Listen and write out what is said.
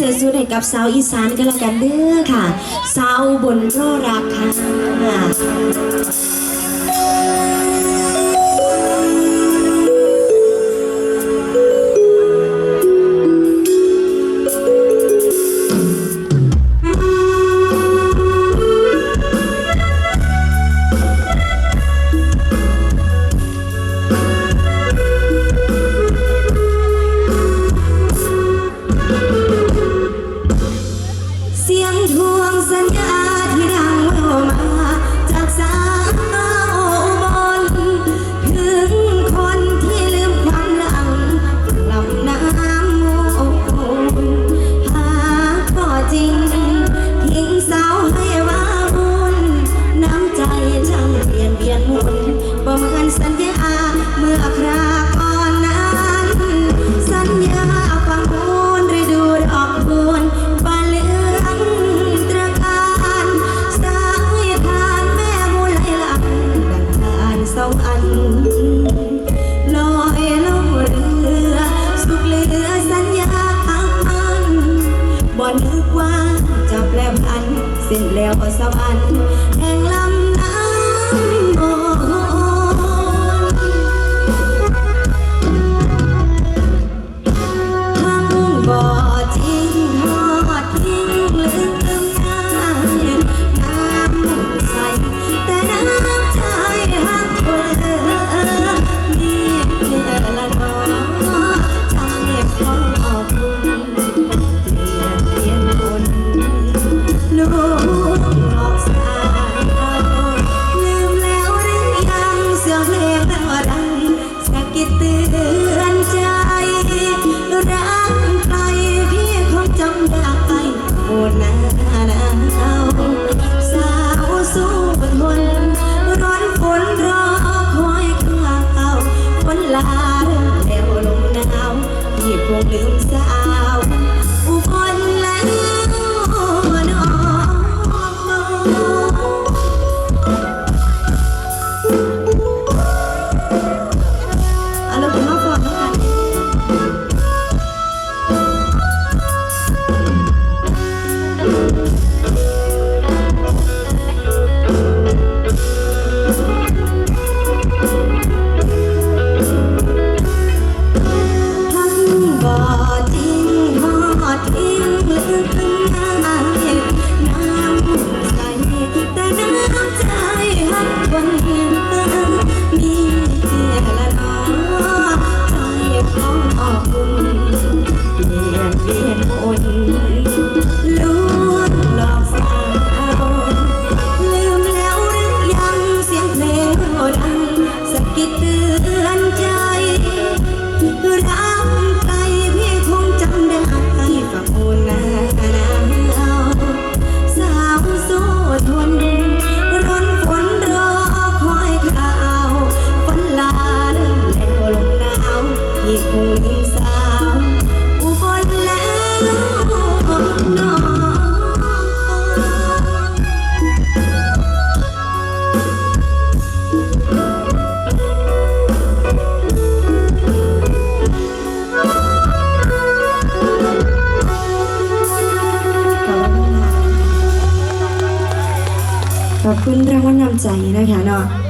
เสื้อสูทใกับสาวอีสานกันแล้วกันเด้อค่ะ สาวบนร่อรักค่ะ ช่างเปลี่ยนเบียนมุนบ่เมืนสัญญาเมื่อคราก่อนนั้น สัญญาฟังมูลฤดูดอกบูนบานลืนตระการสายทานแม่มูไหลหลัดังทานสองอันลอยเรือสุขเลือสัญญาอันบ่นึกว่าจะแปรพัสร็จแล้วสวรรค์แห่ง ขอบคุณรางวัลนำใจนะคะเนาะ